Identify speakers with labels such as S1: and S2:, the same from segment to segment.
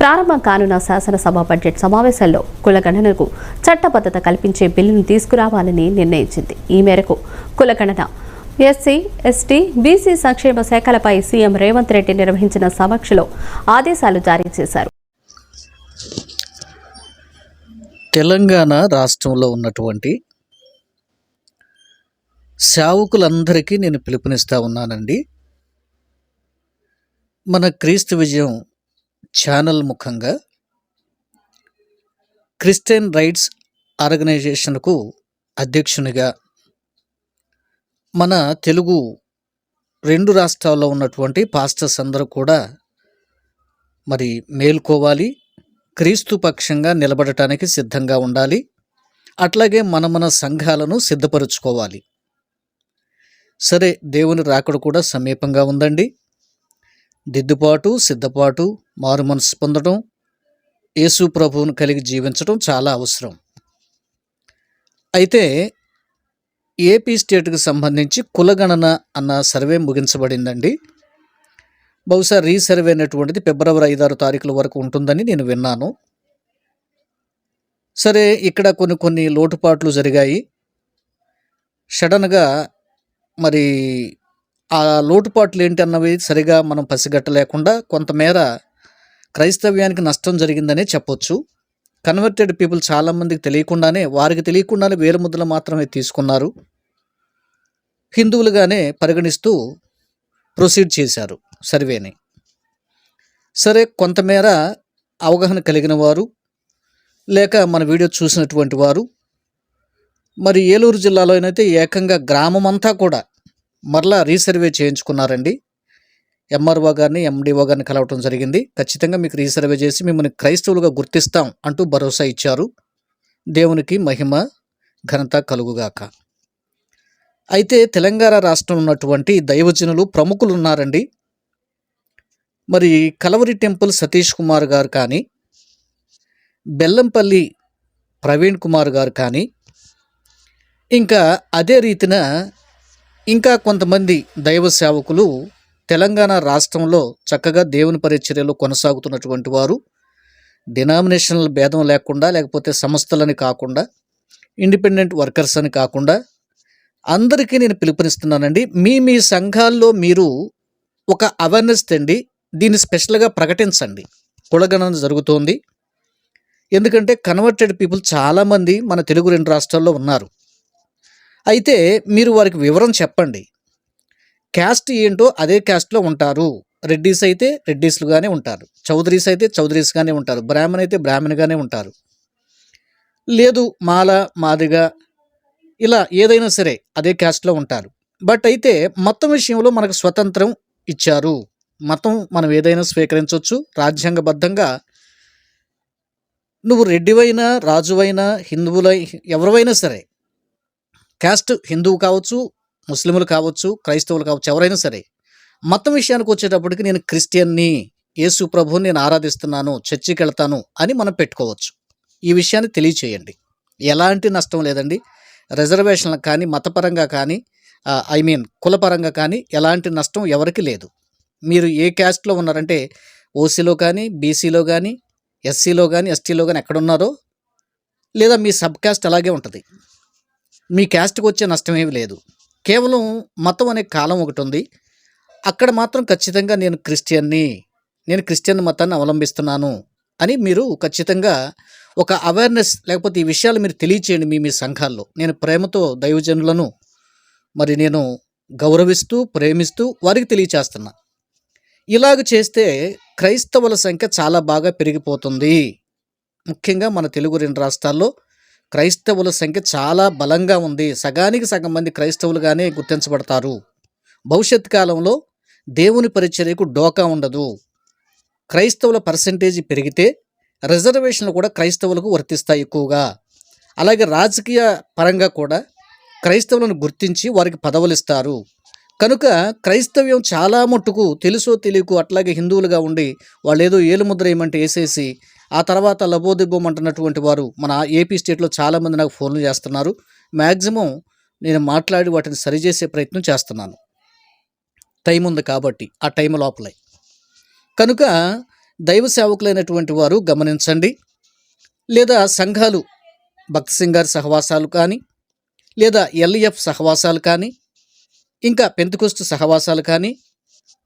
S1: ప్రారంభం కానున్న శాసనసభ బడ్జెట్ సమావేశంలో కులగణనకు చట్టబద్ధత కల్పించే బిల్లును తీసుకురావాలని నిర్ణయించింది. ఈ మేరకు కులగణన ఎస్సీ ఎస్టీ బీసీ సంక్షేమ శాఖలపై సీఎం రేవంత్ రెడ్డి నిర్వహించిన సమీక్షలో ఆదేశాలు జారీ చేశారు.
S2: తెలంగాణ రాష్ట్రంలో ఉన్నటువంటి సేవకులందరికీ నేను పిలుపునిస్తా ఉన్నానండి. మన క్రీస్తు విజయం ఛానల్ ముఖంగా క్రిస్టియన్ రైట్స్ ఆర్గనైజేషన్కు అధ్యక్షునిగా మన తెలుగు రెండు రాష్ట్రాల్లో ఉన్నటువంటి పాస్టర్స్ అందరూ కూడా మరి మేల్కోవాలి క్రీస్తు పక్షంగా నిలబడటానికి సిద్ధంగా ఉండాలి అట్లాగే మన మన సంఘాలను సిద్ధపరుచుకోవాలి. సరే దేవుని రాకడ కూడా సమీపంగా ఉందండి. దిద్దుబాటు సిద్ధపాటు మారు మనసు పొందడం యేసు ప్రభువును కలిగి జీవించడం చాలా అవసరం. అయితే ఏపీ స్టేట్కి సంబంధించి కులగణన అన్న సర్వే ముగించబడిందండి. బహుశా రీసర్వే అనేటువంటిది ఫిబ్రవరి ఐదారు తారీఖుల వరకు ఉంటుందని నేను విన్నాను. సరే ఇక్కడ కొన్ని కొన్ని లోటుపాట్లు జరిగాయి. సడన్గా మరి ఆ లోటుపాట్లు ఏంటి అన్నవి సరిగా మనం పసిగట్టలేకుండా కొంతమేర క్రైస్తవ్యానికి నష్టం జరిగిందనే చెప్పొచ్చు. కన్వర్టెడ్ పీపుల్ చాలామందికి తెలియకుండానే వారికి తెలియకుండానే వేరు ముద్దలు మాత్రమే తీసుకున్నారు. హిందువులుగానే పరిగణిస్తూ ప్రొసీడ్ చేశారు సర్వేని. సరే కొంతమేర అవగాహన కలిగిన వారు లేక మన వీడియో చూసినటువంటి వారు మరి ఏలూరు జిల్లాలో అయితే ఏకంగా గ్రామం అంతా కూడా మరలా రీసర్వే చేయించుకున్నారండి. ఎంఆర్ఓ గారిని ఎండిఓ గారిని కలవటం జరిగింది. ఖచ్చితంగా మీకు రీసర్వే చేసి మిమ్మల్ని క్రైస్తవులుగా గుర్తిస్తాం అంటూ భరోసా ఇచ్చారు. దేవునికి మహిమ ఘనత కలుగుగాక. అయితే తెలంగాణ రాష్ట్రంలో ఉన్నటువంటి దైవజనులు ప్రముఖులు ఉన్నారండి మరి కలవరి టెంపుల్ సతీష్ కుమార్ గారు కానీ బెల్లంపల్లి ప్రవీణ్ కుమార్ గారు కానీ ఇంకా అదే రీతిన ఇంకా కొంతమంది దైవ సేవకులు తెలంగాణ రాష్ట్రంలో చక్కగా దేవుని పరిచర్యలు కొనసాగుతున్నటువంటి వారు. డినామినేషనల్ భేదం లేకుండా లేకపోతే సంస్థలని కాకుండా ఇండిపెండెంట్ వర్కర్స్ అని కాకుండా అందరికీ నేను పిలుపునిస్తున్నానండి. మీ మీ సంఘాల్లో మీరు ఒక అవేర్నెస్ తెండి దీన్ని స్పెషల్గా ప్రకటించండి. కులగణన జరుగుతోంది. ఎందుకంటే కన్వర్టెడ్ పీపుల్ చాలామంది మన తెలుగు రెండు రాష్ట్రాల్లో ఉన్నారు. అయితే మీరు వారికి వివరం చెప్పండి. క్యాస్ట్ ఏంటో అదే క్యాస్ట్లో ఉంటారు. రెడ్డీస్ అయితే రెడ్డీస్లుగానే ఉంటారు. చౌదరీస్ అయితే చౌదరీస్గానే ఉంటారు. బ్రాహ్మణ్ అయితే బ్రాహ్మణ్గానే ఉంటారు. లేదు మాల మాదిగ ఇలా ఏదైనా సరే అదే క్యాస్ట్లో ఉంటారు. బట్ అయితే మతం విషయంలో మనకు స్వతంత్రం ఇచ్చారు. మతం మనం ఏదైనా స్వీకరించవచ్చు రాజ్యాంగబద్ధంగా నువ్వు రెడ్డివైనా రాజువైనా హిందువులై ఎవరివైనా సరే క్యాస్ట్ హిందువు కావచ్చు ముస్లింలు కావచ్చు క్రైస్తవులు కావచ్చు ఎవరైనా సరే మతం విషయానికి వచ్చేటప్పటికి నేను క్రిస్టియన్ని యేసు ప్రభుని నేను ఆరాధిస్తున్నాను చర్చికి వెళ్తాను అని మనం పెట్టుకోవచ్చు. ఈ విషయాన్ని తెలియచేయండి. ఎలాంటి నష్టం లేదండి. రిజర్వేషన్లకు కానీ మతపరంగా కానీ ఐ మీన్ కులపరంగా కానీ ఎలాంటి నష్టం ఎవరికి లేదు. మీరు ఏ క్యాస్ట్లో ఉన్నారంటే ఓసీలో కానీ బీసీలో కానీ ఎస్సీలో కానీ ఎస్టీలో కానీ ఎక్కడున్నారో లేదా మీ సబ్ క్యాస్ట్ అలాగే ఉంటుంది. మీ క్యాస్ట్కి వచ్చే నష్టం ఏమీ లేదు. కేవలం మతం అనే కాలం ఒకటి ఉంది అక్కడ మాత్రం ఖచ్చితంగా నేను క్రిస్టియన్ని నేను క్రిస్టియన్ మతాన్ని అవలంబిస్తున్నాను అని మీరు ఖచ్చితంగా ఒక అవేర్నెస్ లేకపోతే ఈ విషయాలు మీరు తెలియచేయండి మీ మీ సంఘాల్లో. నేను ప్రేమతో దైవజనులను మరి నేను గౌరవిస్తూ ప్రేమిస్తూ వారికి తెలియచేస్తున్నా. ఇలాగ చేస్తే క్రైస్తవుల సంఖ్య చాలా బాగా పెరిగిపోతుంది. ముఖ్యంగా మన తెలుగు రెండు రాష్ట్రాల్లో క్రైస్తవుల సంఖ్య చాలా బలంగా ఉంది. సగానికి సగం మంది క్రైస్తవులుగానే గుర్తించబడతారు. భవిష్యత్ కాలంలో దేవుని పరిచర్యకు డోకా ఉండదు. క్రైస్తవుల పర్సంటేజ్ పెరిగితే రిజర్వేషన్లు కూడా క్రైస్తవులకు వర్తిస్తాయి ఎక్కువగా. అలాగే రాజకీయ పరంగా కూడా క్రైస్తవులను గుర్తించి వారికి పదవులు ఇస్తారు కనుక క్రైస్తవ్యం చాలా మట్టుకు తెలుసో తెలియకు అట్లాగే హిందువులుగా ఉండి వాళ్ళు ఏదో ఏలుముద్ర ఏమంటే వేసేసి ఆ తర్వాత లబోదిబ్బం అంటున్నటువంటి వారు మన ఏపీ స్టేట్లో చాలామంది నాకు ఫోన్లు చేస్తున్నారు. మ్యాక్సిమం నేను మాట్లాడి వాటిని సరిచేసే ప్రయత్నం చేస్తున్నాను. టైం ఉంది కాబట్టి ఆ టైం లోపలే. కనుక దైవ సేవకులైనటువంటి వారు గమనించండి. లేదా సంఘాలు భక్తి సింగార్ సహవాసాలు కానీ లేదా ఎల్ఈఎఫ్ సహవాసాలు కానీ ఇంకా పెంతుకొస్తు సహవాసాలు కానీ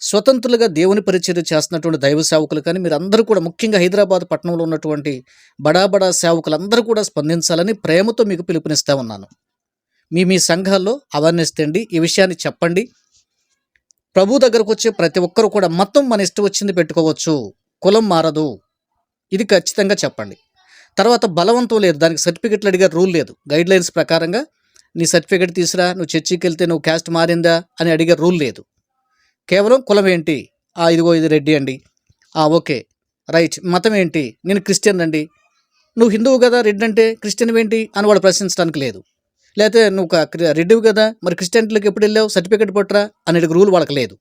S2: స్వతంత్రులుగా దేవుని పరిచర్య చేస్తున్నటువంటి దైవ సేవకులు కానీ మీరు అందరూ కూడా ముఖ్యంగా హైదరాబాద్ పట్టణంలో ఉన్నటువంటి బడా బడా సేవకులందరూ కూడా స్పందించాలని ప్రేమతో మీకు పిలుపునిస్తా ఉన్నాను. మీ మీ సంఘాల్లో అవేర్నెస్ తెండి ఈ విషయాన్ని చెప్పండి. ప్రభు దగ్గరకు వచ్చే ప్రతి ఒక్కరు కూడా మొత్తం మన ఇష్టం వచ్చింది పెట్టుకోవచ్చు. కులం మారదు. ఇది ఖచ్చితంగా చెప్పండి. తర్వాత బలవంతం లేదు. దానికి సర్టిఫికెట్లు అడిగే రూల్ లేదు. గైడ్ లైన్స్ ప్రకారంగా నీ సర్టిఫికెట్ తీసురా నువ్వు చర్చికి వెళ్తే నువ్వు క్యాస్ట్ మారిందా అని అడిగే రూల్ లేదు. కేవలం కులం ఏంటి? ఆ ఇదిగో ఇది రెడ్డి అండి. ఆ ఓకే. రైట్. మతం ఏంటి? నేను క్రిస్టియన్ అండి. నువ్వు హిందువు కదా రెడ్డి అంటే క్రిస్టియన్ ఏంటి అని వాడు ప్రశ్నించడానికి లేదు. లేకపోతే నువ్వు రెడ్డివి కదా మరి క్రిస్టియన్లకు ఎప్పుడు వెళ్ళావు? సర్టిఫికెట్ పట్టరా అనేది రూల్ వాళ్ళకి లేదు.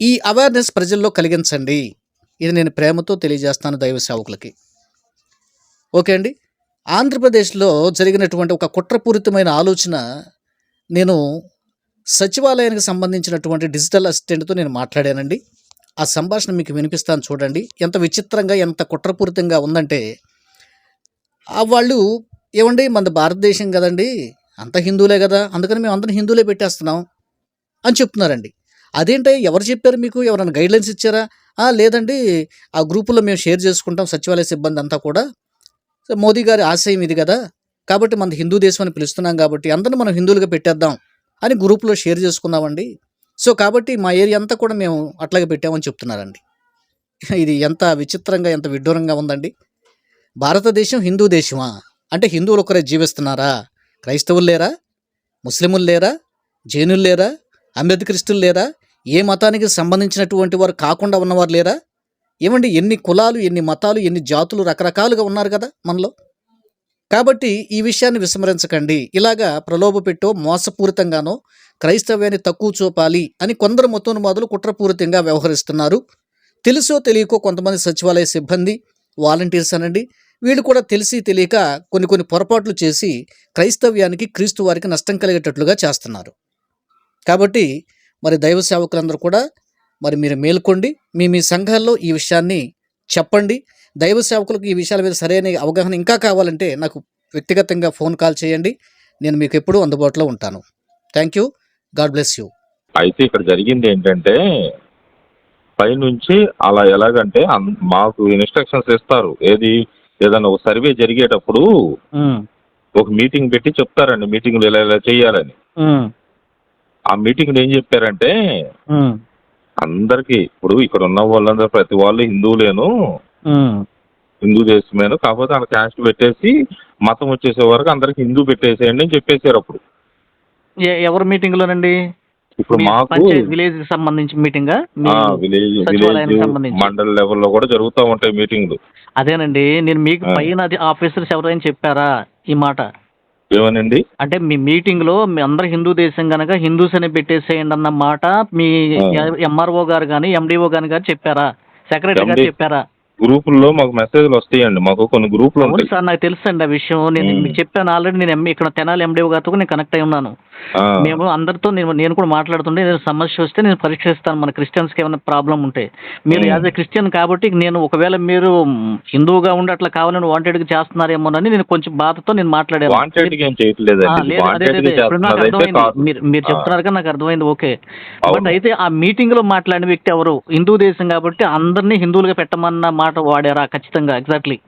S2: ఈ అవేర్నెస్ ప్రజల్లో కలిగించండి. ఇది నేను ప్రేమతో తెలియజేస్తాను దైవ సేవకులకి. ఓకే అండి. ఆంధ్రప్రదేశ్లో జరిగినటువంటి ఒక కుట్రపూరితమైన ఆలోచన నేను సచివాలయానికి సంబంధించినటువంటి డిజిటల్ అసిస్టెంట్తో నేను మాట్లాడానండి. ఆ సంభాషణ మీకు వినిపిస్తాను చూడండి. ఎంత విచిత్రంగా ఎంత కుట్రపూరితంగా ఉందంటే వాళ్ళు ఏమండి మన భారతదేశం కదండి అంత హిందువులే కదా అందుకని మేము అందరం హిందువులే పెట్టేస్తున్నాం అని చెప్తున్నారండి. అదేంటే ఎవరు చెప్పారు మీకు? ఎవరైనా గైడ్లైన్స్ ఇచ్చారా? లేదండి ఆ గ్రూపులో మేము షేర్ చేసుకుంటాం సచివాలయ సిబ్బంది అంతా కూడా. మోదీ గారి ఆశయం ఇది కదా కాబట్టి మన హిందూ దేశం అని పిలుస్తున్నాం కాబట్టి అందరిని మనం హిందువులుగా పెట్టేద్దాం. అని గ్రూప్లో షేర్ చేసుకున్నామండి. సో కాబట్టి మా ఏరియా అంతా కూడా మేము అట్లాగే పెట్టామని చెప్తున్నారండి. ఇది ఎంత విచిత్రంగా ఎంత విడ్డూరంగా ఉందండి. భారతదేశం హిందూ దేశమా? అంటే హిందువులు ఒకరే జీవిస్తున్నారా? క్రైస్తవులు లేరా? ముస్లిములు లేరా? జైనులు లేరా? అంబేద్కరిస్తులు లేరా? ఏ మతానికి సంబంధించినటువంటి వారు కాకుండా ఉన్నవారు లేరా? ఏమండి ఎన్ని కులాలు ఎన్ని మతాలు ఎన్ని జాతులు రకరకాలుగా ఉన్నారు కదా మనలో? కాబట్టి ఈ విషయాన్ని విస్మరించకండి. ఇలాగా ప్రలోభ పెట్టో మోసపూరితంగానో క్రైస్తవ్యాన్ని తక్కువ చూపాలి అని కొందరు మొత్తం కుట్రపూరితంగా వ్యవహరిస్తున్నారు. తెలుసో తెలియకో కొంతమంది సచివాలయ సిబ్బంది వాలంటీర్స్ అనండి వీళ్ళు కూడా తెలిసి తెలియక కొన్ని కొన్ని పొరపాట్లు చేసి క్రైస్తవ్యానికి క్రీస్తు వారికి నష్టం కలిగేటట్లుగా చేస్తున్నారు. కాబట్టి మరి దైవ సేవకులందరూ కూడా మరి మీరు మేల్కొండి. మీ మీ సంఘాల్లో ఈ విషయాన్ని చెప్పండి. దైవ సేవకులకు ఈ విషయాల మీద సరైన అవగాహన ఇంకా కావాలంటే నాకు వ్యక్తిగతంగా ఫోన్ కాల్ చేయండి. నేను మీకు ఎప్పుడూ అందుబాటులో ఉంటాను. Thank you God bless you
S3: అయితే ఇక్కడ జరిగింది ఏంటంటే పైనుంచి అలా ఎలాగంటే మాకు ఇన్స్ట్రక్షన్స్ ఇస్తారు. ఏది ఏదైనా ఒక సర్వే జరిగేటప్పుడు ఒక మీటింగ్ పెట్టి చెప్తారండి. మీటింగ్లు ఇలా ఇలా చేయాలని. ఆ మీటింగ్ ఏం చెప్పారంటే అందరికి ఇప్పుడు ఇక్కడ ఉన్న వాళ్ళందరూ ప్రతి వాళ్ళు హిందువులేను హిందూ దేశమేను. కాకపోతే అక్కడ క్యాస్ట్ పెట్టేసి మతం వచ్చేసే వరకు అందరికి హిందూ పెట్టేసేయండి అని చెప్పేశారు అప్పుడు.
S4: ఎవరి మీటింగ్ లోనండి?
S3: ఇప్పుడు మాకు
S4: విలేజ్కి సంబంధించి మీటింగా
S3: విలేజ్. మండల లెవెల్లో కూడా జరుగుతూ ఉంటాయి మీటింగ్లు
S4: అదేనండి నేను మీకు. పైన ఆఫీసర్స్ ఎవరైనా చెప్పారా ఈ మాట?
S3: ఏమనండి?
S4: అంటే మీ మీటింగ్లో మీ అందరు హిందూ దేశం గనక హిందూస్ అని పెట్టేసేయండి అన్న మాట మీ. ఎంఆర్ఓ గారు కానీ ఎండిఓ గారు చెప్పారా? సెక్రటరీ గారు చెప్పారా?
S3: గ్రూపుల్లో మాకు మెసేజ్లు వస్తాయండి. మాకు కొన్ని గ్రూపులు
S4: అవును
S3: ఉంటాయి.
S4: సార్ నాకు తెలుసు అండి ఆ విషయం. నేను. మీకు చెప్పాను ఆల్రెడీ. నేను ఇక్కడ తెనాలి ఎండిఓ గారితో కూడా నేను కనెక్ట్ అయి ఉన్నాను.
S3: ఆ,
S4: మేము అందరితో నేను నేను కూడా మాట్లాడుతుంటే నేను సమస్య వస్తే నేను పరీక్షిస్తాను మన క్రిస్టియన్స్కి ఏమైనా ప్రాబ్లం ఉంటే. మీరు
S3: మ్మ్.
S4: యాజ్ ఎ క్రిస్టియన్ కాబట్టి నేను ఒకవేళ మీరు హిందువుగా ఉండి అట్లా కావాలని వాంటెడ్గా చేస్తున్నారేమోనని నేను కొంచెం బాధతో నేను మాట్లాడాను.
S3: వాంటెడ్గా ఏం
S4: ఆ,
S3: చేయట్లేదండి
S4: లేదు అదే
S3: వాంటెడ్
S4: అదే
S3: గా
S4: ఇప్పుడు నాకు
S3: చేస్తున్నది అయితే
S4: అర్థమైంది.
S3: కాదు.
S4: మీరు మీరు
S3: ఆ,
S4: చెప్తున్నారు కదా నాకు అర్థమైంది. ఓకే. బట్
S3: అవును.
S4: అయితే ఆ మీటింగ్లో మాట్లాడిన వ్యక్తి ఎవరు? హిందూ దేశం కాబట్టి అందరినీ హిందువులుగా పెట్టమన్న మాట వాడారా? ఖచ్చితంగా ఎగ్జాక్ట్లీ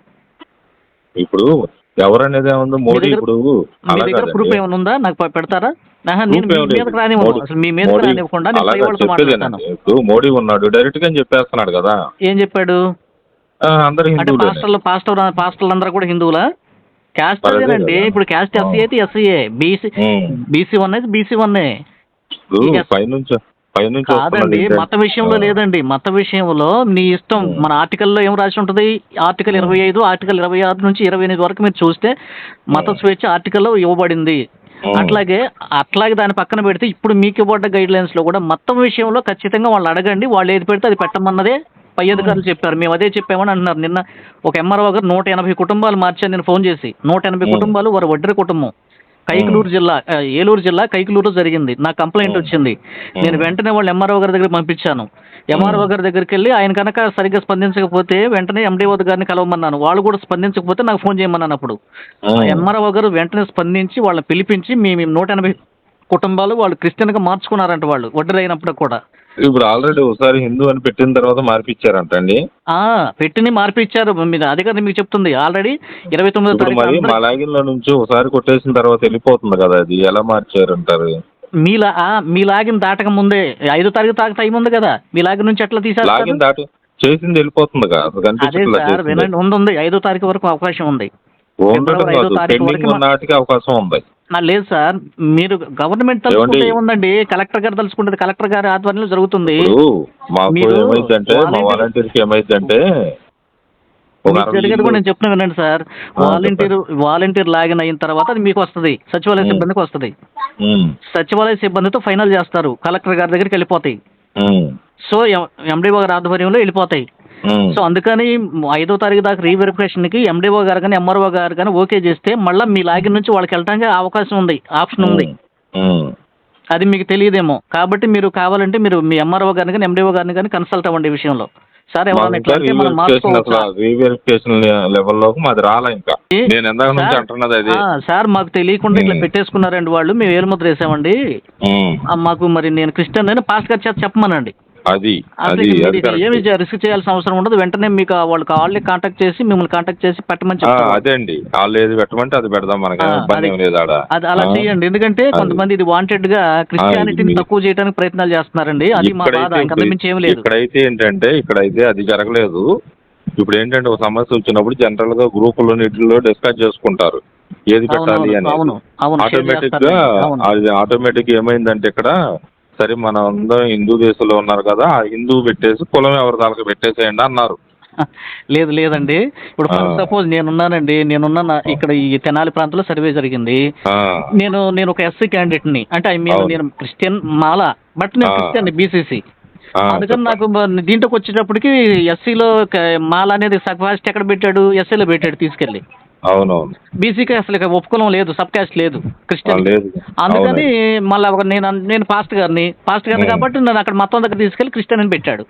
S3: ఇప్పుడు ఎవరనేది ఏముంది మోడీ ఇప్పుడు
S4: మీ
S3: అలా
S4: దగ్గర ప్రూఫ్. ఏమైనా ఉందా? నాకు పెడతారా? నేను
S3: Proof
S4: మీ
S3: ఏం లేదు.
S4: మీదకి రానివ్వను.
S3: మోడీ-
S4: అసలు మీ మీదకి
S3: మోడీ
S4: రానివ్వకుండా నేను పై
S3: అలాగా
S4: వాళ్ళతో మాట్లాడతాను.
S3: చెప్పేదేనండి ఇప్పుడు మోడీ ఉన్నాడు డైరెక్ట్గా చెప్పేస్తున్నాడు కదా.
S4: ఏం చెప్పాడు?
S3: అందరు
S4: అంటే పాస్టర్లు పాస్టర్ పాస్టర్లు అందరూ కూడా హిందువులా? క్యాస్ట్ అదేనండి. ఇప్పుడు క్యాస్ట్ ఎస్సీ అయితే ఎస్సీఏ బీసీ బీసీ వన్ అయితే బీసీ వన్.
S3: పైనుంచి
S4: కాదండి మత విషయంలో లేదండి. మత విషయంలో నీ ఇష్టం. మన ఆర్టికల్లో ఏం రాసి ఉంటుంది? ఆర్టికల్ ఇరవై ఐదు ఆర్టికల్ ఇరవై ఆరు నుంచి ఇరవై ఎనిమిది వరకు మీరు చూస్తే మత. స్వేచ్ఛ ఆర్టికల్లో ఇవ్వబడింది. అట్లాగే అట్లాగే దాని పక్కన పెడితే ఇప్పుడు మీకు ఇవ్వబడ్డ గైడ్ లైన్స్లో కూడా మొత్తం విషయంలో ఖచ్చితంగా వాళ్ళు అడగండి. వాళ్ళు ఏది పెడితే అది పెట్టమన్నదే పై అధికారులు చెప్పారు. మేము అదే చెప్పామని అంటున్నారు. నిన్న ఒక ఎంఆర్ఓ గారు నూట ఎనభై కుటుంబాలు మార్చారు. నేను ఫోన్ చేసి నూట ఎనభై. కుటుంబాలు వారు వడ్డీ కుటుంబం. కైకలూరు జిల్లా ఏలూరు జిల్లా కైకలూరు జరిగింది. నా కంప్లైంట్ వచ్చింది. నేను వెంటనే వాళ్ళు ఎంఆర్ఓ గారి దగ్గర పంపించాను. ఎంఆర్ఓ గారి దగ్గరికి వెళ్ళి ఆయన కనుక సరిగ్గా స్పందించకపోతే వెంటనే ఎండిఓ గారిని కలవమన్నాను. వాళ్ళు కూడా స్పందించకపోతే నాకు ఫోన్ చేయమన్నాను అప్పుడు. ఎంఆర్ఓ గారు వెంటనే స్పందించి వాళ్ళని పిలిపించి మీ నూట ఎనభై కుటుంబాలు వాళ్ళు క్రిస్టియన్గా మార్చుకున్నారంట వాళ్ళు. ఒడ్డరైనప్పుడు కూడా.
S3: ఇప్పుడు ఆల్రెడీ ఒకసారి హిందూ అని పెట్టిన తర్వాత మార్పిచ్చారంటండి
S4: ఆ పెట్టిని మార్పిచ్చారు. మీరు అదే కదా మీకు చెప్తుంది. ఆల్రెడీ ఇరవై తొమ్మిదో
S3: మరి
S4: తారీఖు
S3: మా లాగిన్లో నుంచి ఒకసారి కొట్టేసిన తర్వాత వెళ్ళిపోతుంది కదా అది. ఎలా మార్చారంటారు?
S4: మీలా మీ లాగిన్ దాటక ముందే ఐదో తారీఖు తాక టైం ఉంది కదా. మీ లాగిన్ నుంచి ఎట్లా తీసేస్తారు?
S3: లాగిన్ దాటి చేసింది వెళ్ళిపోతుంది కదా.
S4: అదే సార్. వినండి. ఉంది ఐదో తారీఖు వరకు అవకాశం ఉంది. ఐదో తారీఖు వరకు
S3: అవకాశం ఉంది.
S4: లేదు సార్ మీరు గవర్నమెంట్ తలుచుకుంటే? ఏముందండి? కలెక్టర్ గారు తలుచుకుంటే కలెక్టర్ గారి ఆధ్వర్యంలో జరుగుతుంది.
S3: మాకు ఏమైందంటే మా వాలంటీర్కి ఏమైందంటే
S4: జరిగేది కూడా నేను చెప్తున్నా వినండి సార్. వాలంటీర్ వాలంటీర్ లాగిన్ అయిన తర్వాత అది మీకు వస్తుంది. సచివాలయ. సిబ్బందికి వస్తుంది. సచివాలయ సిబ్బందితో ఫైనల్ చేస్తారు. కలెక్టర్ గారి దగ్గరికి వెళ్ళిపోతాయి. సో ఎండిఓ గారి ఆధ్వర్యంలో వెళ్ళిపోతాయి. సో అందుకని ఐదో తారీఖు దాకా రీవెరిఫికేషన్కి ఎండిఓ గారు కానీ ఎంఆర్ఓ గారు కానీ ఓకే చేస్తే మళ్ళీ మీ లాగిన్ నుంచి వాళ్ళకి వెళ్ళడానికి అవకాశం ఉంది ఆప్షన్ ఉంది.
S3: ఉమ్.
S4: అది మీకు తెలియదేమో. కాబట్టి మీరు కావాలంటే మీరు మీ ఎంఆర్ఓ గారిని కానీ ఎండిఓ గారిని కానీ కన్సల్ట్ అవ్వండి ఈ విషయంలో. సార్
S3: రీవెరిఫికేషన్ రీవెరిఫికేషన్
S4: సార్, మాకు తెలియకుండా ఇట్లా. పెట్టేసుకున్నారండి వాళ్ళు మేము వేలుముద్ర వేసామండి మాకు మరి నేను క్రిస్టియన్ అని పాస్ గారు చేత చెప్పమనండి.
S3: అది అది
S4: ఏమి. రిస్క్ చేయాల్సిన అవసరం ఉండదు. వెంటనే మీకు వాళ్ళకి వాళ్ళే కాంటాక్ట్ చేసి మిమ్మల్ని కాంటాక్ట్ చేసి పెట్టమని
S3: అదే అండి. వాళ్ళు ఏది పెట్టమంటే అది పెడదాం మనకి. ఇబ్బంది లేదు
S4: అది అలా? చేయండి ఎందుకంటే. కొంతమంది ఇది వాంటెడ్గా క్రిస్టియానిటీని తక్కువ చేయడానికి ప్రయత్నాలు చేస్తున్నారండి. అది మా బాధ. మించి ఏం లేదు.
S3: ఇక్కడైతే ఏంటంటే ఇక్కడైతే అది జరగలేదు. ఇప్పుడు ఏంటంటే ఒక సమస్య వచ్చినప్పుడు జనరల్గా గ్రూపుల్లో నీటిలో డిస్కస్ చేసుకుంటారు. ఏది పెట్టాలి అని.
S4: ఆటోమేటిక్గా
S3: ఆటోమేటిక్ ఏమైందంటే ఇక్కడ సరే మన అందరం హిందూ దేశంలో ఉన్నారు కదా ఆ హిందూ పెట్టేసి కులం ఎవరి దానికి పెట్టేసేయండి అన్నారు.
S4: లేదు లేదండి. ఇప్పుడు. సపోజ్ నేనున్నానండి నేనున్న ఇక్కడ ఈ తెనాలి ప్రాంతంలో సర్వే జరిగింది. నేను నేను ఒక ఎస్సీ క్యాండిడేట్ని అంటే ఐ మీన్. నేను క్రిస్టియన్ మాల బట్ నేను. Christian BCC. అందుకని నాకు దీంట్లోకి వచ్చేటప్పటికి ఎస్సీలో మాల అనేది ఫస్ట్ ఎక్కడ పెట్టాడు? ఎస్సీలో పెట్టాడు తీసుకెళ్ళి.
S3: అవునవును.
S4: బీసీకి అసలు ఇక ఒప్పుకోవడం లేదు సబ్ క్యాస్ట్ లేదు క్రిస్టియన్
S3: లేదు.
S4: అందుకని మళ్ళీ ఒక నేను నేను పాస్ట్ గారిని పాస్ట్ గారిని. కాబట్టి నన్ను అక్కడ మొత్తం దగ్గర తీసుకెళ్ళి క్రిస్టియన్ అని పెట్టాడు.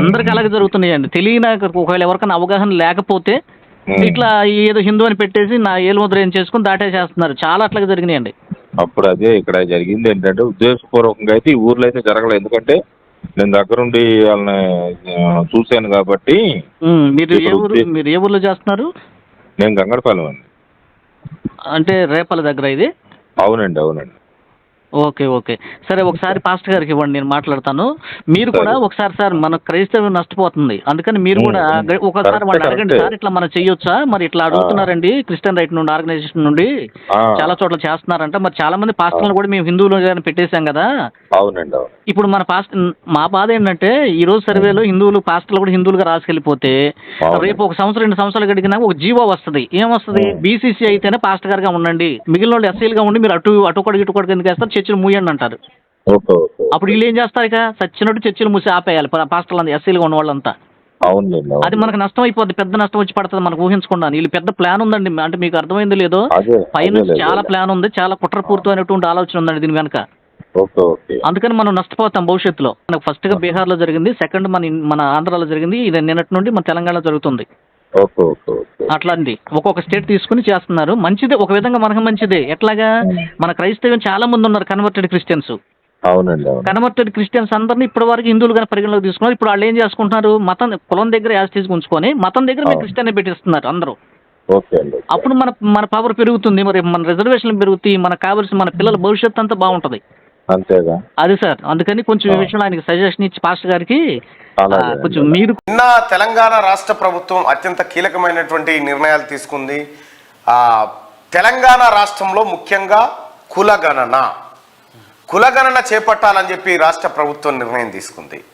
S4: అందరికి అలాగే జరుగుతున్నాయండి. తెలియని ఒకవేళ ఎవరికైనా అవగాహన లేకపోతే. ఇట్లా ఏదో హిందూ అని పెట్టేసి నా ఏలుముద్ర ఏం చేసుకుని దాటేసేస్తున్నారు. చాలా అట్లాగే జరిగినాయండి.
S3: అప్పుడు అదే ఇక్కడ జరిగింది ఏంటంటే ఉద్దేశపూర్వకంగా అయితే ఈ ఊర్లో అయితే జరగలేదు. ఎందుకంటే నేను దగ్గరుండి వాళ్ళని చూశాను కాబట్టి
S4: మీరు ఏ ఊరు మీరు ఏ ఊర్లో చేస్తున్నారు?
S3: నేను గంగడపాలెం అండి.
S4: అంటే రేపల దగ్గర ఇది?
S3: అవునండి అవునండి.
S4: Okay okay. సరే ఒకసారి పాస్టర్ గారికి ఇవ్వండి నేను మాట్లాడతాను. మీరు. కూడా ఒకసారి సార్ మన క్రైస్తవం నష్టపోతుంది. అందుకని మీరు కూడా ఒకసారి వాళ్ళు అడగండి. సార్ ఇట్లా మనం చెయ్యొచ్చా? మరి ఇట్లా అడుగుతున్నారండి క్రిస్టియన్ రైట్ నుండి ఆర్గనైజేషన్ నుండి. చాలా చోట్ల చేస్తున్నారంట. మరి చాలా మంది పాస్టర్లు కూడా మేము హిందువులు గాని పెట్టేశాం కదా.
S3: అవునండి
S4: ఇప్పుడు మన పాస్ట్ మా బాధ ఏంటంటే ఈ రోజు సర్వేలో హిందువులు పాస్టర్లు కూడా హిందువులుగా రాసుకెళ్ళిపోతే. రేపు ఒక సంవత్సరం రెండు సంవత్సరాలు గడిగినాక ఒక జీవో వస్తుంది. ఏం వస్తుంది?
S3: ఉం.
S4: బీసీసీ అయితేనే పాస్టర్ గారుగా ఉండండి. మిగిలిన వాళ్ళు ఎస్ఐలుగా ఉండి మీరు అటు అటు కొడుకు ఇటు కొడుకు ఎందుకు వేస్తారు? చర్చలు మూయండి అంటారు. అప్పుడు వీళ్ళు ఏం చేస్తారు ఇక? చచ్చినట్టు చర్చలు మూసి ఆపేయాలి. పాస్టర్లు అంతా ఎస్సీలుగా ఉన్న వాళ్ళంతా. అది మనకు నష్టం అయిపోద్ది పెద్ద నష్టం వచ్చి పడుతుంది మనకు ఊహించుకున్నాను వీళ్ళు పెద్ద ప్లాన్ ఉందండి. అంటే మీకు అర్థమైంది లేదో? పైన చాలా. ప్లాన్ ఉంది. చాలా కుట్రపూరితమైనటువంటి ఆలోచన ఉందండి దీని వెనక. అందుకని మనం నష్టపోతాం భవిష్యత్తులో. మనకు ఫస్ట్గా బీహార్లో జరిగింది. సెకండ్ మన మన ఆంధ్రాలో జరిగింది. ఇది నిన్నటి నుండి మన తెలంగాణలో జరుగుతుంది. అట్లాంటి ఒక్కొక్క స్టేట్ తీసుకుని చేస్తున్నారు. మంచిదే ఒక విధంగా మనకు మంచిదే. ఎట్లాగా? మన క్రైస్తవం చాలా మంది ఉన్నారు కన్వర్టెడ్ క్రిస్టియన్స్
S3: అవునండి అవును.
S4: కన్వర్టెడ్ క్రిస్టియన్స్ అందరినీ ఇప్పటి వరకు హిందువులుగా పరిగణలోకి తీసుకున్నారు. ఇప్పుడు వాళ్ళు ఏం చేసుకుంటున్నారు? మతం కులం దగ్గర యాస్టీస్ ఉంచుకొని మతం దగ్గర మీరు. క్రిస్టియన్ పెట్టిస్తున్నారు అందరూ. అప్పుడు మన మన పవర్ పెరుగుతుంది. మరి మన రిజర్వేషన్లు పెరుగుతాయి మనకు కావాల్సిన మన పిల్లల భవిష్యత్తు అంతా బాగుంటుంది.
S3: అంతేగా?
S4: అది సార్. అందుకని కొంచెం ఈ. విషయంలో ఆయనకి సజెషన్ ఇచ్చి పాస్టర్ గారికి కొంచెం. మీరు
S5: నిన్న తెలంగాణ రాష్ట్ర ప్రభుత్వం అత్యంత కీలకమైనటువంటి నిర్ణయాలు తీసుకుంది. ఆ, తెలంగాణ రాష్ట్రంలో ముఖ్యంగా కులగణన. కులగణన చేపట్టాలని చెప్పి రాష్ట్ర ప్రభుత్వం నిర్ణయం తీసుకుంది.